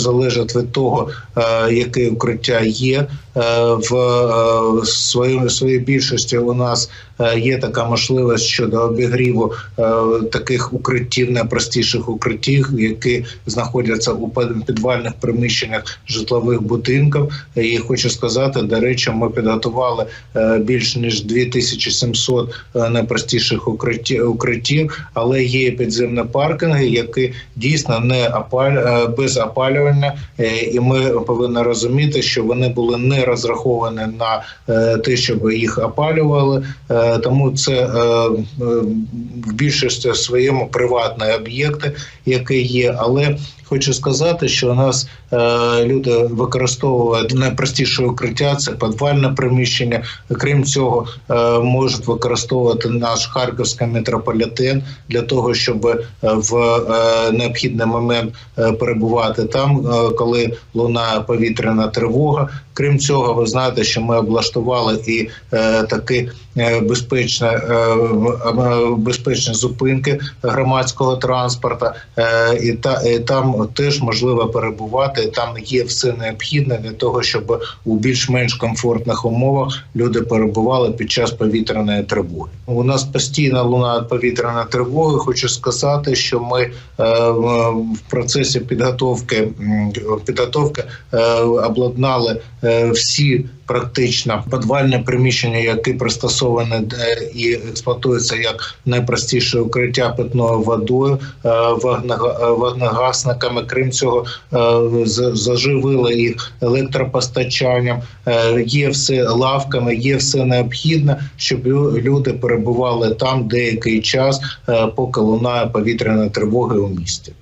залежить від того, е, яке укриття є. Е, В е, своїй своїй більшості у нас є така можливість щодо обігріву таких укриттів, найпростіших укриттів, які знаходяться у під- підвальних приміщеннях житлових будинків. І хочу сказати, до речі, ми підготували більш ніж 2700 е, найпростіших укриттів, укриттів, але є підземні паркінги, які дійсно не опаль... е, без опалювання, Е, і ми повинні розуміти, що вони були не розраховані на е, те, щоб їх опалювали. Е, Тому це в більшості своєму приватні об'єкти, які є, але Хочу сказати, що у нас люди використовують найпростіше укриття, це підвальне приміщення. Крім цього, можуть використовувати наш харківський метрополітен для того, щоб в необхідний момент перебувати там, е, коли лунає повітряна тривога. Крім цього, ви знаєте, що ми облаштували і е, такі е, безпечні, е, е, безпечні зупинки громадського транспорту, е, і, та, і там теж можливо перебувати. Там є все необхідне для того, щоб у більш-менш комфортних умовах люди перебували під час повітряної тривоги. У нас постійно лунає повітряна тривога. Хочу сказати, що ми е, в процесі підготовки підготовки е, обладнали е, всі практично підвальне приміщення, які пристосовані е, і експлуатуються як найпростіше укриття питною водою, е, вогнегасниками. Крім цього, заживили їх електропостачанням. Є все лавками, є все необхідне, щоб люди перебували там деякий час, поки лунає повітряна тривога у місті.